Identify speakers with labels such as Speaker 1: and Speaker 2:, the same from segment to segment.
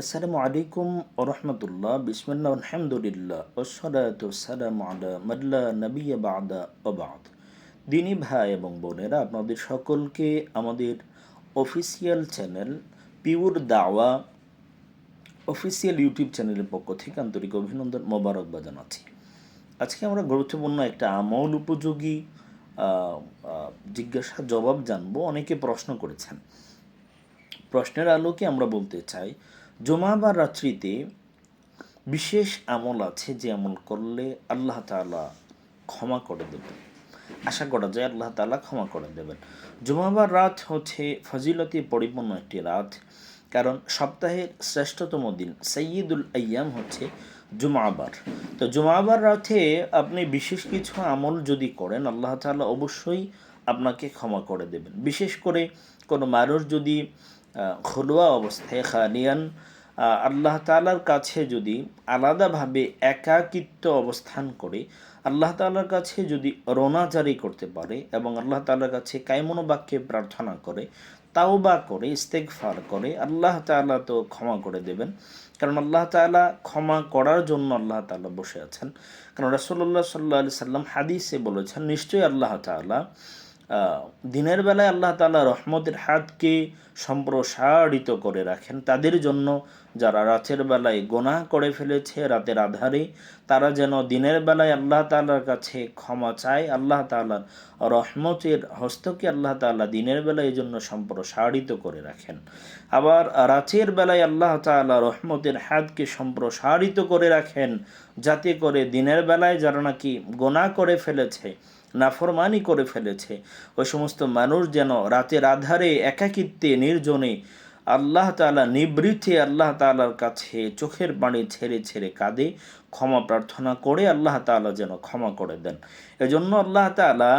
Speaker 1: আসসালামু আলাইকুম ওরহমতুল্লাহ, বিসমিল্লাহ, আলহামদুলিল্লাহ ওসলাতাম আলা বাদা ওবাদ দিনী ভাই এবং বোনেরা, আপনাদের সকলকে আমাদের অফিসিয়াল চ্যানেল পিউর দাওয়া অফিসিয়াল ইউটিউব চ্যানেলের পক্ষ থেকে আন্তরিক অভিনন্দন মোবারকবাদ জানাচ্ছি আজকে আমরা গুরুত্বপূর্ণ একটা আমল উপযোগী জিজ্ঞাসা, জবাব জানব। অনেকে প্রশ্ন করেছেন। প্রশ্নের আলোকে আমরা বলতে চাই জমা বা রাত্রিতে বিশেষ আমল আছে যে আমল করলে আল্লাহ তাআলা ক্ষমা করে দেবেন। আশা করা যায় আল্লাহ তাআলা ক্ষমা করে দেবেন। জুমাবার রাত হচ্ছে ফজিলতি পরিপূর্ণ একটি রাত, কারণ সপ্তাহের শ্রেষ্ঠতম দিন সৈয়দুল আয়াম হচ্ছে জুমাবার। তো জুমাবার রাতে আপনি বিশেষ কিছু আমল যদি করেন, আল্লাহ তাআলা অবশ্যই আপনাকে ক্ষমা করে দেবেন। বিশেষ করে কোনো মানুষ যদি খোলোয়া অবস্থায় খালিয়ান আল্লাহ তাআলার কাছে যদি আলাদাভাবে একাকিত্ব অবস্থান করে আল্লাহ তাআলার কাছে যদি রোনা জারি করতে পারে এবং আল্লাহ তাআলার কাছে কায়মনো বাক্যে প্রার্থনা করে তাওবা করে ইস্তেগফার করে আল্লাহ তাআলা তো ক্ষমা করে দেবেন। কারণ আল্লাহ তাআলা ক্ষমা করার জন্য আল্লাহ তাআলা বসে আছেন। কারণ রাসূলুল্লাহ সাল্লাহ আলি সাল্লাম হাদিসে বলেছেন নিশ্চয়ই আল্লাহ আহ, দিনের বেলায় আল্লাহ তাআলা রহমতের হাতকে সম্প্রসারিত করে রাখেন। তাদের জন্য যারা রাতের বেলায় গোনা করে ফেলেছে, রাতের আধারে, তারা যেন দিনের বেলায় আল্লাহ তালার কাছে ক্ষমা চায়, আল্লাহ তাআলার রহমতের হস্তকে আল্লাহ তাআলা দিনের বেলায় এই জন্য সম্প্রসারিত করে রাখেন। আবার রাতের বেলায় আল্লাহ তাআলা রহমতের হাতকে সম্প্রসারিত করে রাখেন, যাতে করে দিনের বেলায় যারা নাকি গোনা করে ফেলেছে নাফরমানি করে ফেলেছে। ওই সমস্ত মানুষ যেন রাতের আধারে একাকিত্বে নির্জনে আল্লাহ তালা নিবৃত্তে আল্লাহ তালার কাছে চোখের পানি ছেড়ে ছেড়ে কাঁদে, ক্ষমা প্রার্থনা করে আল্লাহ তালা যেন ক্ষমা করে দেন। এজন্য আল্লাহ তাআলা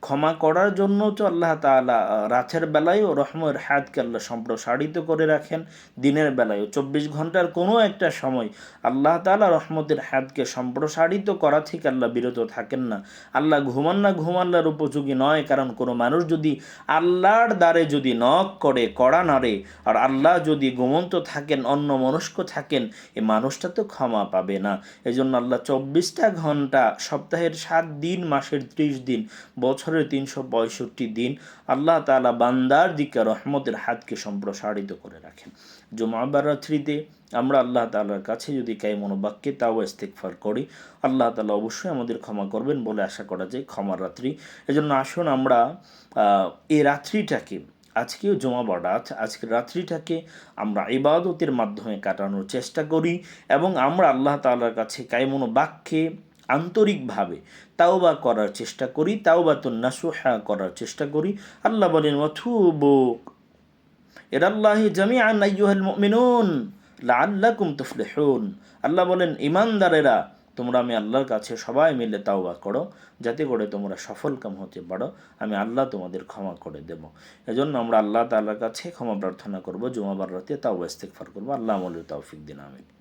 Speaker 1: ক্ষমা করার জন্য তো আল্লাহ আহ, রাতের বেলায়ও রহমের হাতকে আল্লাহ সম্প্রসারিত করে রাখেন দিনের বেলায়ও। চব্বিশ ঘণ্টার কোনো একটা সময় আল্লাহ তাআলা রহমতের হাতকে সম্প্রসারিত করা থেকে আল্লাহ বিরত থাকেন না। আল্লাহ ঘুমান না ঘুমাল্লার উপযোগী নয় কারণ কোনো মানুষ যদি আল্লাহর দ্বারে যদি নখ করে কড়া নাড়ে আর আল্লাহ যদি ঘুমন্ত থাকেন অন্য মনস্ক থাকেন এ মানুষটা তো ক্ষমা পাবে না। এজন্য আল্লাহ চব্বিশটা ঘণ্টা সপ্তাহের সাত দিন মাসের ত্রিশ দিন বছরের তিনশো পঁয়ষট্টি দিন আল্লাহ তাআলা বান্দার দিকে রহমতের হাতকে সম্প্রসারিত করে রাখেন। জুমাবার রাত্রিতে আমরা আল্লাহ তাআলার কাছে যদি কাই মনোবাক্যে তাও ইস্তেকফার করি, আল্লাহ তালা অবশ্যই আমাদের ক্ষমা করবেন বলে আশা করা যায় ক্ষমার রাত্রি। এজন্য আসুন আমরা এই রাত্রিটাকে, আজকেও জমাবার রাত আজকের রাত্রিটাকে আমরা ইবাদতের মাধ্যমে কাটানোর চেষ্টা করি এবং আমরা আল্লাহ তাআলার কাছে কায়মনো বাক্যে আন্তরিকভাবে। তাওবা করার চেষ্টা করি তাওবা তো নাসুহা করার চেষ্টা করি। আল্লাহ বলেন অথুবো এরাল্লাহি জামিআন, আইয়ুহাল মুমিনুন, লাআল্লাকুম তুফলিহুন। আল্লাহ বলেন, ইমানদারেরা, তোমরা আমি আল্লাহর কাছে সবাই মিলে তাওবা করো, যাতে করে তোমরা সফলকাম হতে পারো। আমি আল্লাহ তোমাদের ক্ষমা করে দেব। এজন্য আমরা আল্লাহ তাআলার কাছে ক্ষমা প্রার্থনা করব, জুমাবার রাতে তাওবা ইস্তেগফার করব। আল্লাহ আমলের তৌফিক দিন, আমিন।